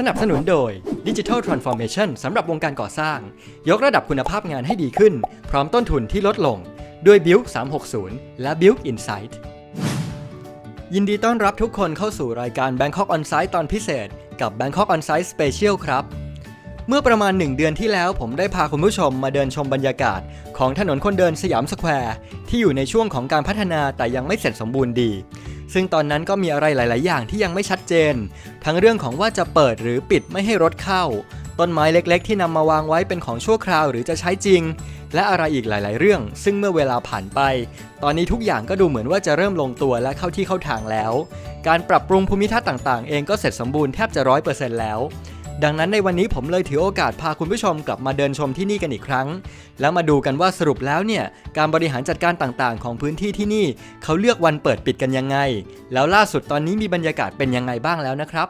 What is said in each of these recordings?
สนับสนุนโดย Digital Transformation สำหรับวงการก่อสร้าง ยกระดับคุณภาพงานให้ดีขึ้น พร้อมต้นทุนที่ลดลง ด้วย Build 360 และ Build Insight ยินดีต้อนรับทุกคนเข้าสู่รายการ Bangkok On Site ตอนพิเศษ กับ Bangkok On Site Special ครับ เมื่อประมาณ 1 เดือนที่แล้วผมได้พาคุณผู้ชมมาเดินชมบรรยากาศ ของถนนคนเดินสยามสแควร์ที่อยู่ในช่วงของการพัฒนาแต่ยังไม่เสร็จสมบูรณ์ดี ซึ่งตอนนั้นก็มีอะไรหลาย ๆ อย่างที่ยังไม่ชัดเจน ทั้งเรื่องของว่าจะเปิดหรือปิดไม่ให้รถเข้า ต้นไม้เล็ก ๆ ที่นำมาวางไว้เป็นของชั่วคราวหรือจะใช้จริง และอะไรอีกหลาย ๆ เรื่อง ซึ่งเมื่อเวลาผ่านไป ตอนนี้ทุกอย่างก็ดูเหมือนว่าจะเริ่มลงตัวและเข้าที่เข้าทางแล้ว การปรับปรุงภูมิทัศน์ต่าง ๆ เองก็เสร็จสมบูรณ์แทบจะร้อยเปอร์เซ็นต์แล้ว ดังนั้นในวันนี้ผมเลยถือโอกาสพาคุณผู้ชมกลับมาเดินชมที่นี่กันอีกครั้ง แล้วมาดูกันว่าสรุปแล้วเนี่ยการบริหารจัดการต่างๆ ของพื้นที่ที่นี่ เขาเลือกวันเปิดปิดกันยังไง แล้วล่าสุดตอนนี้มีบรรยากาศเป็นยังไงบ้างแล้วนะครับ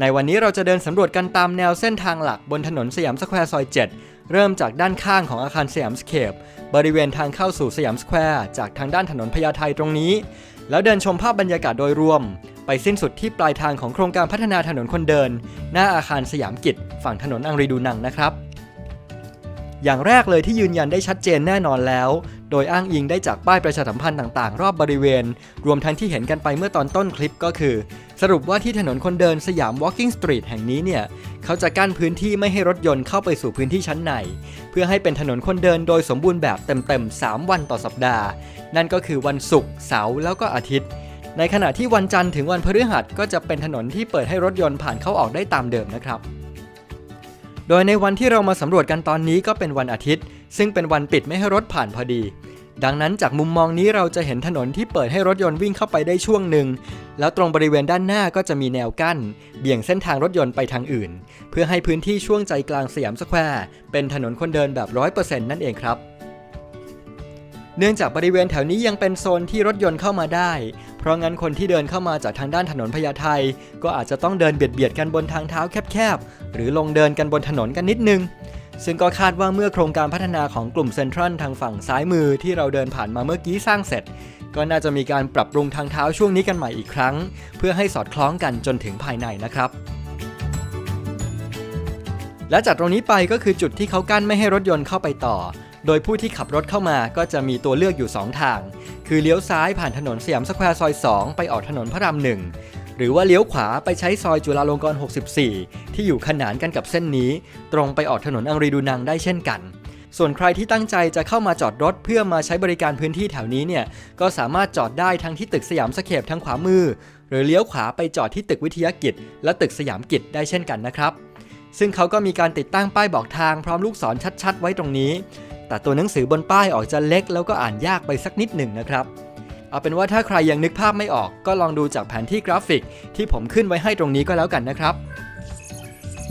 ในวันนี้เราจะเดินสำรวจกันตามแนวเส้นทางหลักบนถนนสยามสแควร์ซอย 7 เริ่มจากด้านข้างของอาคารสยามสเคปบริเวณทางเข้าสู่สยามสแควร์จากทางด้านถนนพญาไทตรงนี้ แล้วเดินชมภาพบรรยากาศโดยรวม ไปสิ้นสุดที่ปลายทางของโครงการพัฒนาถนนคนเดิน หน้าอาคารสยามกิจฝั่งถนนอังรีดูนังนะครับ อย่างแรกเลยที่ยืนยันได้ชัดเจนแน่นอนแล้ว โดยอ้างอิงได้จากป้ายประชาสัมพันธ์ต่างๆ รอบบริเวณ รวมทั้งที่เห็นกันไปเมื่อตอนต้นคลิปก็คือ สรุปว่าที่ถนนคนเดินสยาม Walking Street แห่งนี้เนี่ยเขาจะกั้นพื้นที่ไม่ให้รถยนต์เข้าไปสู่พื้นที่ชั้นใน เพื่อให้เป็นถนนคนเดินโดยสมบูรณ์แบบเต็มๆ 3 วันต่อสัปดาห์ นั่นก็คือวันศุกร์เสาร์แล้วก็อาทิตย์ ในขณะที่วันจันทร์ถึงวันพฤหัสก็จะเป็นถนนที่เปิดให้รถยนต์ผ่านเข้าออกได้ตามเดิมนะครับ โดยในวันที่เรามาสำรวจกันตอนนี้ก็เป็นวันอาทิตย์ ซึ่งเป็นวันปิดไม่ให้รถผ่านพอดี ดังนั้นจากมุมมองนี้เราจะเห็นถนนที่เปิดให้รถยนต์วิ่งเข้าไปได้ช่วงหนึ่ง แล้วตรงบริเวณด้านหน้าก็จะมีแนวกั้น เบี่ยงเส้นทางรถยนต์ไปทางอื่น เพื่อให้พื้นที่ช่วงใจกลางสยามสแควร์เป็นถนนคนเดินแบบ 100%นั่นเองครับ เนื่องจากบริเวณแถวนี้ยังเป็นโซนที่รถยนต์เข้ามาได้ เพราะงั้นคนที่เดินเข้ามาจากทางด้านถนนพญาไทก็อาจจะต้องเดินเบียดเบียดๆกันบนทางเท้าแคบๆ หรือลงเดินกันบนถนนกันนิดนึง ซึ่งก็คาดว่าเมื่อโครงการพัฒนาของกลุ่มเซ็นทรัลทางฝั่งซ้ายมือที่เราเดินผ่านมาเมื่อกี้สร้างเสร็จ ก็น่าจะมีการปรับปรุงทางเท้าช่วงนี้กันใหม่อีกครั้ง เพื่อให้สอดคล้องกันจนถึงภายในนะครับและจากตรงนี้ไปก็คือจุดที่เขากั้นไม่ให้รถยนต์เข้าไปต่อ โดยผู้ที่ขับรถเข้ามาก็จะมีตัวเลือกอยู่ 2 ทาง คือเลี้ยวซ้ายผ่านถนนสยามสแควร์ซอย 2 ไปออกถนนพระรามหนึ่งหรือว่าเลี้ยวขวาไปใช้ซอยจุฬาลงกรณ์ 64 ที่อยู่ขนานกันกับเส้นนี้ ตรงไปออกถนนอังรีดูนังได้เช่นกัน ส่วนใครที่ตั้งใจจะเข้ามาจอดรถเพื่อมาใช้บริการพื้นที่แถวนี้เนี่ย ก็สามารถจอดได้ทั้งที่ตึกสยามสเคปทางขวามือ หรือเลี้ยวขวาไปจอดที่ตึกวิทยากิจ และตึกสยามกิจได้เช่นกันนะครับ ซึ่งเขาก็มีการติดตั้งป้ายบอกทางพร้อมลูกศรชัด ๆ ไว้ตรงนี้ แต่ตัวหนังสือบนป้ายออกจะเล็กแล้วก็อ่านยากไปสักนิดหนึ่งนะครับ เอาเป็นว่าถ้าใครยังนึกภาพไม่ออกก็ลองดูจากแผนที่กราฟิก ที่ผมขึ้นไว้ให้ตรงนี้ก็แล้วกันนะครับ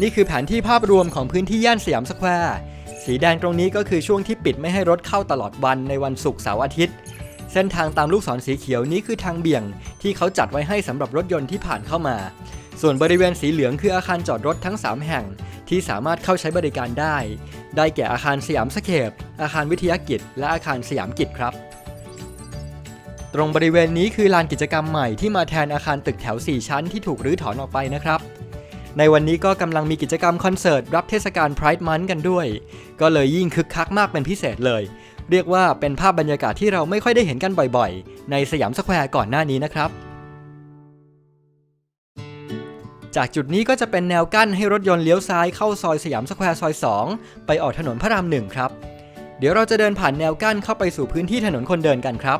นี่คือแผนที่ภาพรวมของพื้นที่ย่านสยามสแควร์สีแดงตรงนี้ก็คือช่วงที่ปิดไม่ให้รถเข้าตลอดวันในวันศุกร์เสาร์อาทิตย์ เส้นทางตามลูกศรสีเขียวนี้คือทางเบี่ยง ที่เขาจัดไว้ให้สำหรับรถยนต์ที่ผ่านเข้ามา ส่วนบริเวณสีเหลืองคืออาคารจอดรถทั้ง 3 แห่ง ที่สามารถเข้าใช้บริการได้ ได้แก่อาคารสยามสเคปอาคารวิทยากิจ และอาคารสยามกิจครับ ตรงบริเวณนี้คือลานกิจกรรมใหม่ที่มาแทนอาคารตึกแถว 4 ชั้นที่ถูกรื้อถอนออกไปนะครับในวันนี้ก็กำลังมีกิจกรรมคอนเสิร์ตรับเทศกาล Pride Month กันด้วย ก็เลยยิ่งคึกคักมากเป็นพิเศษเลย เรียกว่าเป็นภาพบรรยากาศที่เราไม่ค่อยได้เห็นกันบ่อยๆ ในสยามสแควร์ก่อนหน้านี้นะครับ จากจุดนี้ก็จะเป็นแนวกั้นให้รถยนต์เลี้ยวซ้ายเข้าซอยสยามสแควร์ซอย 2 ไปออกถนนพระรามหนึ่งครับ เดี๋ยวเราจะเดินผ่านแนวกั้นเข้าไปสู่พื้นที่ถนนคนเดินกันครับ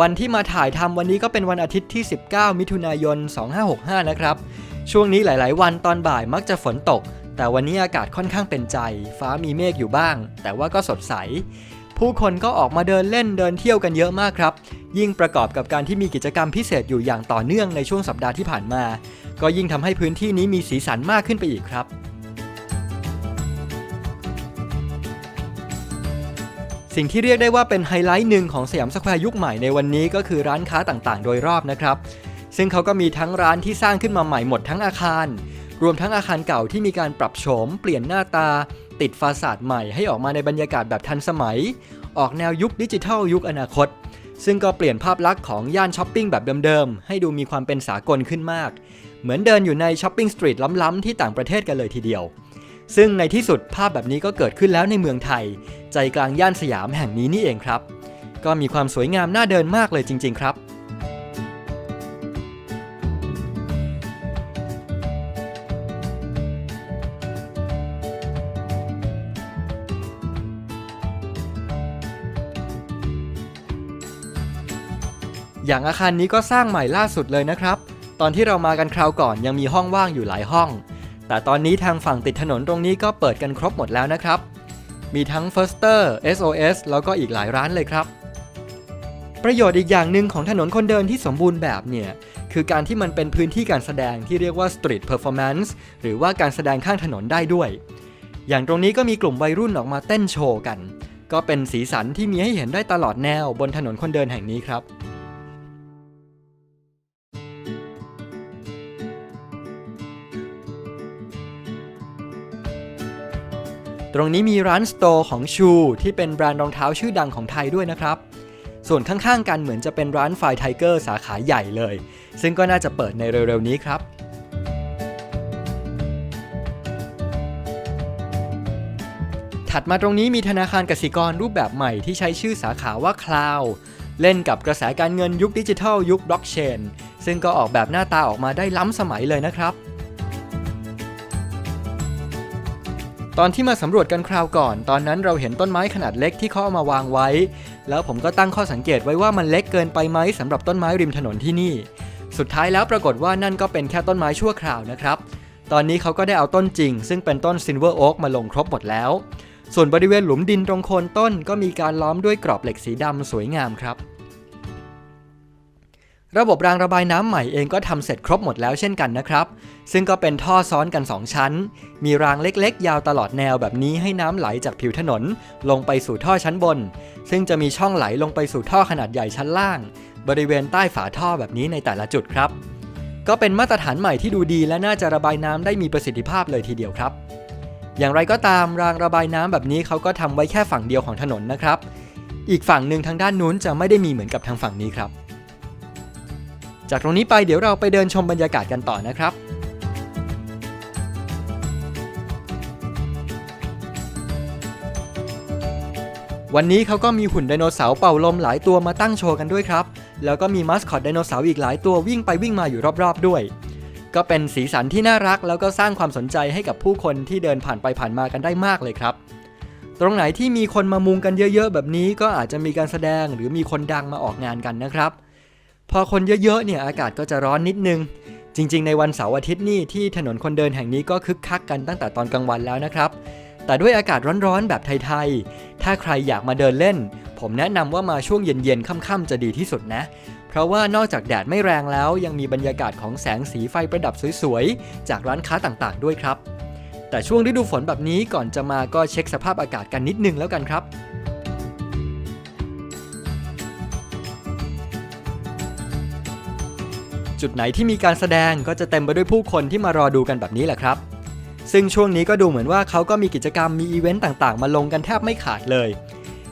วันที่มาถ่ายทำวันนี้ก็เป็นวันอาทิตย์ที่ 19 มิถุนายน 2565 นะครับ ช่วงนี้หลาย ๆ วันตอนบ่ายมักจะฝนตก แต่วันนี้อากาศค่อนข้างเป็นใจ ฟ้ามีเมฆอยู่บ้าง แต่ว่าก็สดใส ผู้คนก็ออกมาเดินเล่นเดินเที่ยวกันเยอะมากครับ ยิ่งประกอบกับการที่มีกิจกรรมพิเศษอยู่อย่างต่อเนื่องในช่วงสัปดาห์ที่ผ่านมา ก็ยิ่งทำให้พื้นที่นี้มีสีสันมากขึ้นไปอีกครับ สิ่งที่เรียกได้ว่าเป็นไฮไลท์หนึ่งของสยามสแควร์ยุคใหม่ในวันนี้ก็คือร้านค้าต่างๆ โดยรอบนะครับ ซึ่งเขาก็มีทั้งร้านที่สร้างขึ้นมาใหม่หมดทั้งอาคาร รวมทั้งอาคารเก่าที่มีการปรับโฉม เปลี่ยนหน้าตา ติดฟาสาดใหม่ให้ออกมาในบรรยากาศแบบทันสมัย ออกแนวยุคดิจิทัลยุคอนาคตซึ่งก็เปลี่ยนภาพลักษณ์ของย่านช้อปปิ้งแบบเดิมๆ ให้ดูมีความเป็นสากลขึ้นมาก เหมือนเดินอยู่ในช้อปปิ้งสตรีทล้ำๆที่ต่างประเทศกันเลยทีเดียว ซึ่งในที่สุดภาพแบบนี้ก็เกิดขึ้นแล้วในเมืองไทย ใจกลางย่านสยามแห่งนี้นี่เองครับ ก็มีความสวยงามน่าเดินมากเลยจริง ๆ ครับอย่างอาคารนี้ก็สร้างใหม่ล่าสุดเลยนะครับ ตอนที่เรามากันคราวก่อนยังมีห้องว่างอยู่หลายห้อง แต่ตอนนี้ทางฝั่งติดถนนตรงนี้ก็เปิดกันครบหมดแล้วนะครับ มีทั้ง Firster SOS แล้วก็อีกหลายร้านเลยครับ ประโยชน์อีกอย่างหนึ่งของถนนคนเดินที่สมบูรณ์แบบเนี่ย คือการที่มันเป็นพื้นที่การแสดงที่เรียกว่า Street Performance หรือว่าการแสดงข้างถนนได้ด้วย อย่างตรงนี้ก็มีกลุ่มวัยรุ่นออกมาเต้นโชว์กัน ก็เป็นสีสันที่มีให้เห็นได้ตลอดแนวบนถนนคนเดินแห่งนี้ครับ ตรงนี้มีร้านสโตร์ของชูที่เป็นแบรนด์รองเท้าชื่อดังของไทยด้วยนะครับ ส่วนข้างๆกันเหมือนจะเป็นร้านไฟไทเกอร์สาขาใหญ่เลย ซึ่งก็น่าจะเปิดในเร็วๆนี้ครับถัดมาตรงนี้มีธนาคารกสิกรรูปแบบใหม่ที่ใช้ชื่อสาขาว่า Cloud เล่นกับกระแสการเงินยุคดิจิทัลยุคบล็อกเชนซึ่งก็ออกแบบหน้าตาออกมาได้ล้ำสมัยเลยนะครับ ตอนที่มาสำรวจกันคราวก่อน ตอนนั้นเราเห็นต้นไม้ขนาดเล็กที่เขาเอามาวางไว้ แล้วผมก็ตั้งข้อสังเกตไว้ว่ามันเล็กเกินไปไหมสำหรับต้นไม้ริมถนนที่นี่ สุดท้ายแล้วปรากฏว่านั่นก็เป็นแค่ต้นไม้ชั่วคราวนะครับ ตอนนี้เขาก็ได้เอาต้นจริง ซึ่งเป็นต้นซินเวอร์โอ๊กมาลงครบหมดแล้ว ส่วนบริเวณหลุมดินตรงโคนต้นก็มีการล้อมด้วยกรอบเหล็กสีดำสวยงามครับ ระบบรางระบายน้ำใหม่เองก็ทำเสร็จครบหมดแล้วเช่นกันนะครับ ซึ่งก็เป็นท่อซ้อนกัน 2 ชั้น มีรางเล็กๆ ยาวตลอดแนวแบบนี้ให้น้ำไหลจากผิวถนน ลงไปสู่ท่อชั้นบน ซึ่งจะมีช่องไหลลงไปสู่ท่อขนาดใหญ่ชั้นล่าง บริเวณใต้ฝาท่อแบบนี้ในแต่ละจุดครับ ก็เป็นมาตรฐานใหม่ที่ดูดีและน่าจะระบายน้ำได้มีประสิทธิภาพเลยทีเดียวครับ อย่างไรก็ตามรางระบายน้ำแบบนี้เขาก็ทำไว้แค่ฝั่งเดียวของถนนนะครับ อีกฝั่งหนึ่งทางด้านนู้นจะไม่ได้มีเหมือนกับทางฝั่งนี้ครับ จากตรงนี้ไปเดี๋ยวเราไปเดินชมบรรยากาศกันต่อนะครับวันนี้เขาก็มีหุ่นไดโนเสาร์เป่าลมหลายตัวมาตั้งโชว์กันด้วยครับ แล้วก็มีมัสคอตไดโนเสาร์อีกหลายตัววิ่งไปวิ่งมาอยู่รอบๆด้วย ก็เป็นสีสันที่น่ารักแล้วก็สร้างความสนใจให้กับผู้คนที่เดินผ่านไปผ่านมากันได้มากเลยครับ ตรงไหนที่มีคนมามุงกันเยอะๆ แบบนี้ก็อาจจะมีการแสดงหรือมีคนดังมาออกงานกันนะครับ พอคนเยอะๆเนี่ยอากาศก็จะร้อนนิดนึง จริง ๆ ในวันเสาร์อาทิตย์นี่ที่ถนนคนเดินแห่งนี้ก็คึกคักกันตั้งแต่ตอนกลางวันแล้วนะครับ แต่ด้วยอากาศร้อนๆแบบไทยๆ ถ้าใครอยากมาเดินเล่น ผมแนะนำว่ามาช่วงเย็นๆค่ำๆจะดีที่สุดนะ เพราะว่านอกจากแดดไม่แรงแล้ว ยังมีบรรยากาศของแสงสีไฟประดับสวยๆ จากร้านค้าต่างๆ ด้วยครับ แต่ช่วงฤดูฝนแบบนี้ก่อนจะมาก็เช็คสภาพอากาศกันนิดนึงแล้วกันครับ จุดไหนที่มีการแสดงก็จะเต็มไปด้วยผู้คนที่มารอดูกันแบบนี้แหละครับ ซึ่งช่วงนี้ก็ดูเหมือนว่าเขาก็มีกิจกรรมมีอีเวนต์ต่างๆ มาลงกันแทบไม่ขาดเลย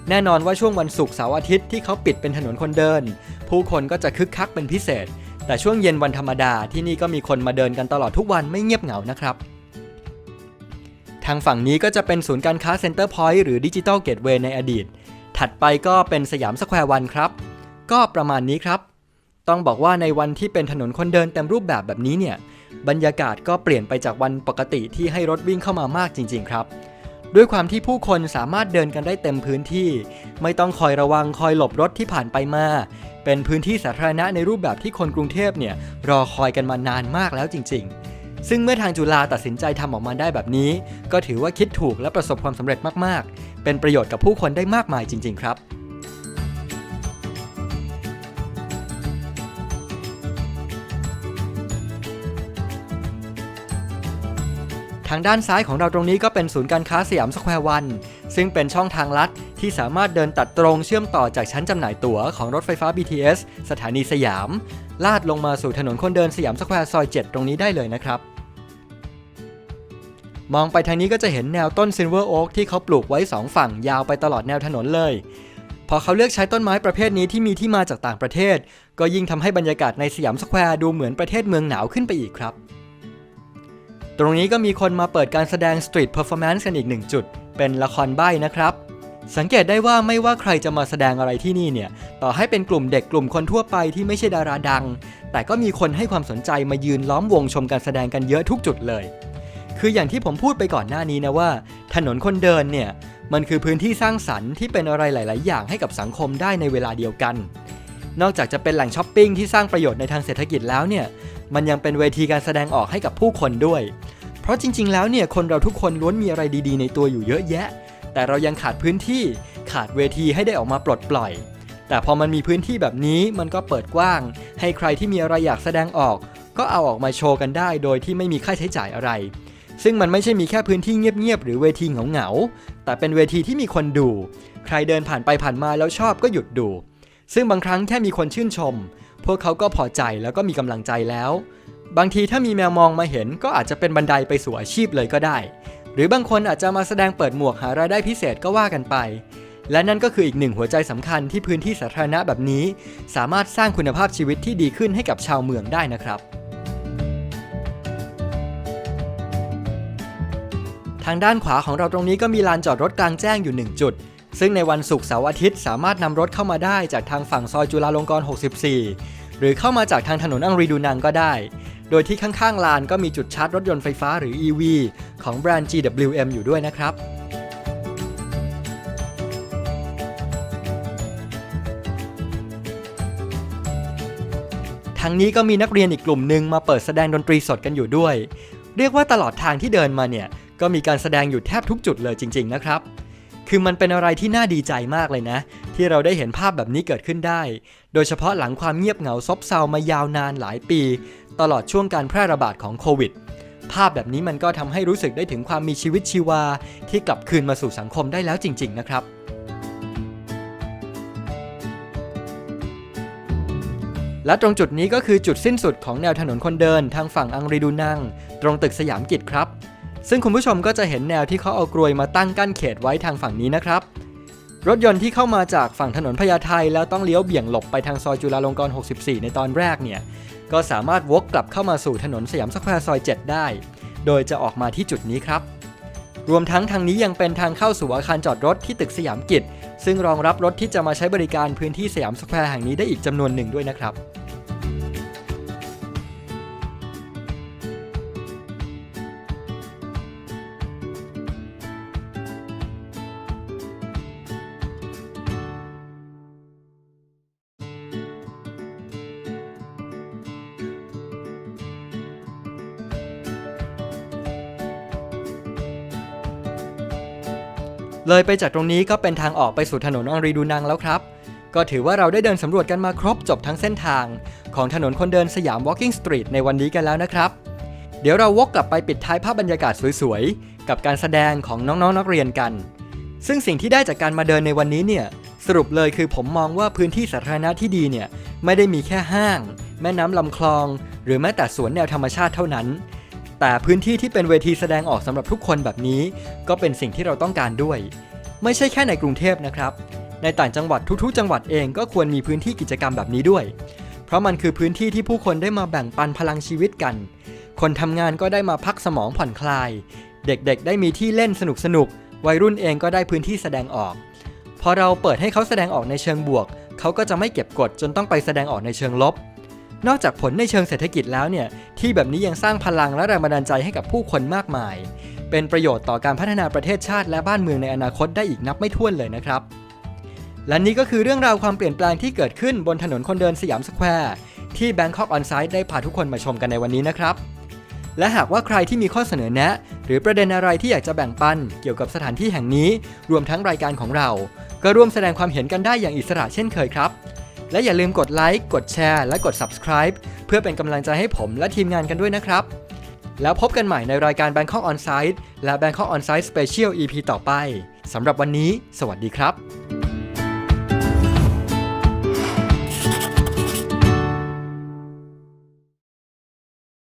แน่นอนว่าช่วงวันศุกร์เสาร์อาทิตย์ที่เขาปิดเป็นถนนคนเดิน ผู้คนก็จะคึกคักเป็นพิเศษ แต่ช่วงเย็นวันธรรมดาที่นี่ก็มีคนมาเดินกันตลอดทุกวันไม่เงียบเหงานะครับทางฝั่งนี้ก็จะเป็นศูนย์การค้าเซ็นเตอร์พอยต์หรือดิจิ t a ลเกตเวย์ในอดีต ถัดไปก็เป็นสยามสแควร์วันครับ ก็ประมาณนี้ครับ ต้องบอกว่าในวันที่เป็นถนนคนเดินเต็มรูปแบบแบบนี้เนี่ย บรรยากาศก็เปลี่ยนไปจากวันปกติที่ให้รถวิ่งเข้ามามากจริง ๆ ครับ ด้วยความที่ผู้คนสามารถเดินกันได้เต็มพื้นที่ ไม่ต้องคอยระวังคอยหลบรถที่ผ่านไปมา เป็นพื้นที่สาธารณะในรูปแบบที่คนกรุงเทพเนี่ยรอคอยกันมานานมากแล้วจริง ๆซึ่งเมื่อทางจุฬาตัดสินใจทำออกมาได้แบบนี้ ก็ถือว่าคิดถูกและประสบความสำเร็จมาก ๆ เป็นประโยชน์กับผู้คนได้มากมายจริง ๆ ครับ ทางด้านซ้ายของเราตรงนี้ก็เป็นศูนย์การค้าสยามสแควร์วัน ซึ่งเป็นช่องทางลัดที่สามารถเดินตัดตรงเชื่อมต่อจากชั้นจำหน่ายตั๋วของรถไฟฟ้า BTS สถานีสยาม ลาดลงมาสู่ถนนคนเดินสยามสแควร์ซอย 7 ตรงนี้ได้เลยนะครับ มองไปทางนี้ก็จะเห็นแนวต้นซินเวอร์โอ๊กที่เขาปลูกไว้ 2 ฝั่งยาวไปตลอดแนวถนนเลย พอเขาเลือกใช้ต้นไม้ประเภทนี้ที่มีที่มาจากต่างประเทศ ก็ยิ่งทำให้บรรยากาศในสยามสแควร์ดูเหมือนประเทศเมืองหนาวขึ้นไปอีกครับ ตรงนี้ก็มีคนมาเปิดการแสดงสตรีทเพอร์ฟอร์แมนซ์กันอีกหนึ่งจุด เป็นละครใบ้นะครับสังเกตได้ว่าไม่ว่าใครจะมาแสดงอะไรที่นี่เนี่ย ต่อให้เป็นกลุ่มเด็กกลุ่มคนทั่วไปที่ไม่ใช่ดาราดัง แต่ก็มีคนให้ความสนใจมายืนล้อมวงชมการแสดงกันเยอะทุกจุดเลย คืออย่างที่ผมพูดไปก่อนหน้านี้นะว่า ถนนคนเดินเนี่ย มันคือพื้นที่สร้างสรรค์ที่เป็นอะไรหลาย ๆ อย่างให้กับสังคมได้ในเวลาเดียวกัน นอกจากจะเป็นแหล่งช้อปปิ้งที่สร้างประโยชน์ในทางเศรษฐกิจแล้วเนี่ย มันยังเป็นเวทีการแสดงออกให้กับผู้คนด้วย เพราะจริง ๆ แล้วเนี่ยคนเราทุกคนล้วนมีอะไรดีๆ ในตัวอยู่เยอะแยะ แต่เรายังขาดพื้นที่ขาดเวทีให้ได้ออกมาปลดปล่อย แต่พอมันมีพื้นที่แบบนี้มันก็เปิดกว้าง ให้ใครที่มีอะไรอยากแสดงออก ก็เอาออกมาโชว์กันได้ โดยที่ไม่มีค่าใช้จ่ายอะไร ซึ่งมันไม่ใช่มีแค่พื้นที่เงียบๆหรือเวทีเหงาๆแต่เป็นเวทีที่มีคนดู ใครเดินผ่านไปผ่านมาแล้วชอบก็หยุดดูซึ่งบางครั้งแค่มีคนชื่นชม พวกเขาก็พอใจแล้วก็มีกำลังใจแล้ว บางทีถ้ามีแมวมองมาเห็นก็อาจจะเป็นบันไดไปสู่อาชีพเลยก็ได้ หรือบางคนอาจจะมาแสดงเปิดหมวกหารายได้พิเศษก็ว่ากันไป และนั่นก็คืออีกหนึ่งหัวใจสำคัญที่พื้นที่สาธารณะแบบนี้ สามารถสร้างคุณภาพชีวิตที่ดีขึ้นให้กับชาวเมืองได้นะครับทางด้านขวาของเราตรงนี้ก็มีลานจอดรถกลางแจ้งอยู่ 1 จุด ซึ่งในวันศุกร์เสาร์อาทิตย์สามารถนำรถเข้ามาได้จากทางฝั่งซอยจุฬาลงกรณ์ 64 หรือเข้ามาจากทางถนนอังรีดูนังก็ได้ โดยที่ข้างๆลานก็มีจุดชาร์จรถยนต์ไฟฟ้าหรือ EV ของแบรนด์ GWM อยู่ด้วยนะครับทางนี้ก็มีนักเรียนอีกกลุ่มหนึ่งมาเปิดแสดงดนตรีสดกันอยู่ด้วย เรียกว่าตลอดทางที่เดินมาเนี่ย ก็มีการแสดงอยู่แทบทุกจุดเลยจริง ๆ นะครับ คือมันเป็นอะไรที่น่าดีใจมากเลยนะ ที่เราได้เห็นภาพแบบนี้เกิดขึ้นได้ โดยเฉพาะหลังความเงียบเหงาซบเซามายาวนานหลายปี ตลอดช่วงการแพร่ระบาดของโควิด ภาพแบบนี้มันก็ทำให้รู้สึกได้ถึงความมีชีวิตชีวา ที่กลับคืนมาสู่สังคมได้แล้วจริง ๆ นะครับและตรงจุดนี้ก็คือจุดสิ้นสุดของแนวถนนคนเดินทางฝั่งอังรีดูนัง ตรงตึกสยามกิจครับ ซึ่งคุณผู้ชมก็จะเห็นแนวที่เขาเอากรวยมาตั้งกั้นเขตไว้ทางฝั่งนี้นะครับ รถยนต์ที่เข้ามาจากฝั่งถนนพญาไทแล้วต้องเลี้ยวเบี่ยงหลบไปทางซอยจุฬาลงกรณ์ 64 ในตอนแรกเนี่ย ก็สามารถวกกลับเข้ามาสู่ถนนสยามสแควร์ซอย 7 ได้ โดยจะออกมาที่จุดนี้ครับ รวมทั้งทางนี้ยังเป็นทางเข้าสู่อาคารจอดรถที่ตึกสยามกิจ ซึ่งรองรับรถที่จะมาใช้บริการพื้นที่สยามสแควร์แห่งนี้ได้อีกจำนวนหนึ่งด้วยนะครับ เลยไปจากตรงนี้ก็เป็นทางออกไปสู่ถนนอังรีดูนังแล้วครับ ก็ถือว่าเราได้เดินสำรวจกันมาครบจบทั้งเส้นทาง ของถนนคนเดินสยาม Walking Street ในวันนี้กันแล้วนะครับ เดี๋ยวเราวกกลับไปปิดท้ายภาพบรรยากาศสวยๆ กับการแสดงของน้องๆนักเรียนกัน ซึ่งสิ่งที่ได้จากการมาเดินในวันนี้เนี่ยสรุปเลยคือผมมองว่าพื้นที่สาธารณะที่ดีเนี่ยไม่ได้มีแค่ห้าง แม่น้ำลำคลอง หรือแม้แต่สวนแนวธรรมชาติเท่านั้น แต่พื้นที่ที่เป็นเวทีแสดงออกสำหรับทุกคนแบบนี้ ก็เป็นสิ่งที่เราต้องการด้วย ไม่ใช่แค่ในกรุงเทพนะครับ ในต่างจังหวัดทุกๆ จังหวัดเองก็ควรมีพื้นที่กิจกรรมแบบนี้ด้วย เพราะมันคือพื้นที่ที่ผู้คนได้มาแบ่งปันพลังชีวิตกัน คนทำงานก็ได้มาพักสมองผ่อนคลาย เด็กๆ ได้มีที่เล่นสนุกๆวัยรุ่นเองก็ได้พื้นที่แสดงออก พอเราเปิดให้เขาแสดงออกในเชิงบวก เขาก็จะไม่เก็บกดจนต้องไปแสดงออกในเชิงลบ นอกจากผลในเชิงเศรษฐกิจแล้วเนี่ยที่แบบนี้ยังสร้างพลังและแรงบันดาลใจให้กับผู้คนมากมาย เป็นประโยชน์ต่อการพัฒนาประเทศชาติและบ้านเมืองในอนาคตได้อีกนับไม่ถ้วนเลยนะครับ และนี่ก็คือเรื่องราวความเปลี่ยนแปลงที่เกิดขึ้นบนถนนคนเดินสยามสแควร์ที่ Bangkok On Site ได้พาทุกคนมาชมกันในวันนี้นะครับ และหากว่าใครที่มีข้อเสนอแนะ หรือประเด็นอะไรที่อยากจะแบ่งปัน เกี่ยวกับสถานที่แห่งนี้ รวมทั้งรายการของเรา ก็ร่วมแสดงความเห็นกันได้อย่างอิสระเช่นเคยครับ และอย่าลืมกดไลค์กดแชร์และกด subscribe เพื่อเป็นกำลังใจให้ผมและทีมงานกันด้วยนะครับ แล้วพบกันใหม่ในรายการ Bangkok On Site และ Bangkok On Site Special EP ต่อไปสำหรับวันนี้ สวัสดีครับ